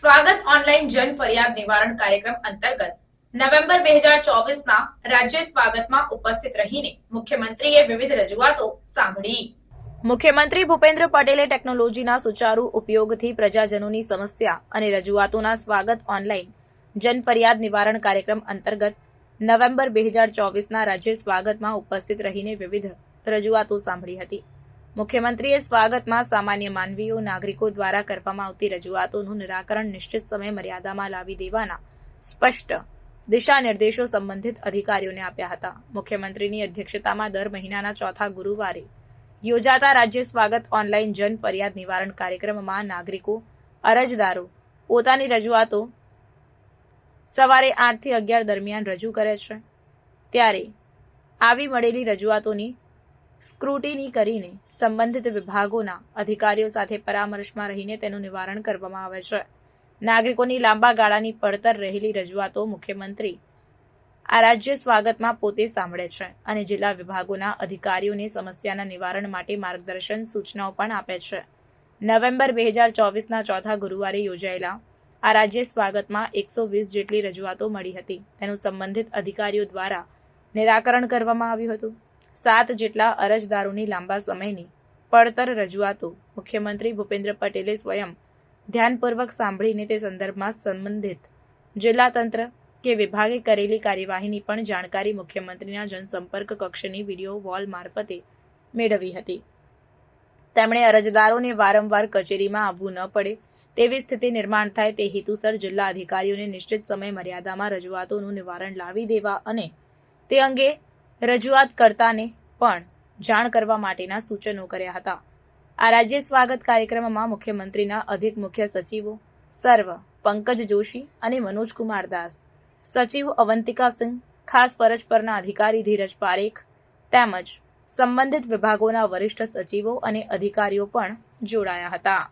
સ્વાગત ઓનલાઈન જન ફરિયાદ નિવારણ કાર્યક્રમ અંતર્ગત નવેમ્બર બે હજાર ચોવીસના રાજ્ય સ્વાગતમાં ઉપસ્થિત રહીને મુખ્યમંત્રીએ વિવિધ રજૂઆતો સાંભળી. મુખ્યમંત્રી ભૂપેન્દ્ર પટેલે ટેકનોલોજીના સુચારુ ઉપયોગથી પ્રજાજનોની સમસ્યા અને રજૂઆતોના સ્વાગત ઓનલાઈન જન ફરિયાદ નિવારણ કાર્યક્રમ અંતર્ગત નવેમ્બર બે હજાર ચોવીસના રાજ્ય સ્વાગતમાં ઉપસ્થિત રહીને વિવિધ રજૂઆતો સાંભળી હતી. મુખ્યમંત્રીએ સ્વાગતમાં સામાન્ય માનવીઓ, નાગરિકો દ્વારા કરવામાં આવતી રજૂઆતોનું નિરાકરણ નિશ્ચિત સમય મર્યાદામાં લાવી દેવાના સ્પષ્ટ દિશા નિર્દેશો સંબંધિત અધિકારીઓને આપ્યા હતા. મુખ્યમંત્રીની અધ્યક્ષતામાં દર મહિનાના ચોથા ગુરુવારે યોજાતા રાજ્ય સ્વાગત ઓનલાઈન જન ફરિયાદ નિવારણ કાર્યક્રમમાં નાગરિકો, અરજદારો પોતાની રજૂઆતો સવારે આઠથી અગિયાર દરમિયાન રજૂ કરે છે. ત્યારે આવી મળેલી રજૂઆતોની સ્ક્રુટિની કરીને સંબંધિત વિભાગોના અધિકારીઓ સાથે પરામર્શમાં રહીને તેનું નિવારણ કરવામાં આવે છે. નાગરિકોની લાંબા ગાળાની પડતર રહેલી રજૂઆતો મુખ્યમંત્રી આ રાજ્ય સ્વાગતમાં પોતે સાંભળે છે અને જિલ્લા વિભાગોના અધિકારીઓને સમસ્યાના નિવારણ માટે માર્ગદર્શન સૂચનાઓ પણ આપે છે. નવેમ્બર બે હજાર ચોવીસના ચોથા ગુરુવારે યોજાયેલા આ રાજ્ય સ્વાગતમાં એકસો વીસ જેટલી રજૂઆતો મળી હતી. તેનું સંબંધિત અધિકારીઓ દ્વારા નિરાકરણ કરવામાં આવ્યું હતું. સાત જેટલા અરજદારોની લાંબા સમયની પડતર રજૂઆતો મુખ્યમંત્રી ભૂપેન્દ્ર પટેલે સ્વયં ધ્યાનપૂર્વક સાંભળીને તે સંદર્ભમાં સંબંધિત જિલ્લા તંત્ર કે વિભાગે કરેલી કાર્યવાહીની પણ જાણકારી મુખ્યમંત્રીના જનસંપર્ક કક્ષની વીડિયો વોલ મારફતે મેળવી હતી. તેમણે અરજદારોને વારંવાર કચેરીમાં આવવું ન પડે તેવી સ્થિતિ નિર્માણ થાય તે હેતુસર જિલ્લા અધિકારીઓને નિશ્ચિત સમય મર્યાદામાં રજૂઆતોનું નિવારણ લાવી દેવા અને તે અંગે રજૂઆત કરતાને પણ જાણ કરવા માટેના સૂચનો કર્યા હતા. આ રાજ્ય સ્વાગત કાર્યક્રમમાં મુખ્યમંત્રીના અધિક મુખ્ય સચિવો સર્વ પંકજ જોશી અને મનોજકુમાર દાસ, સચિવ અવંતિકા સિંહ ખાસ ફરજ પરના અધિકારી ધીરજ પારેખ, તેમજ સંબંધિત વિભાગોના વરિષ્ઠ સચિવો અને અધિકારીઓ પણ જોડાયા હતા.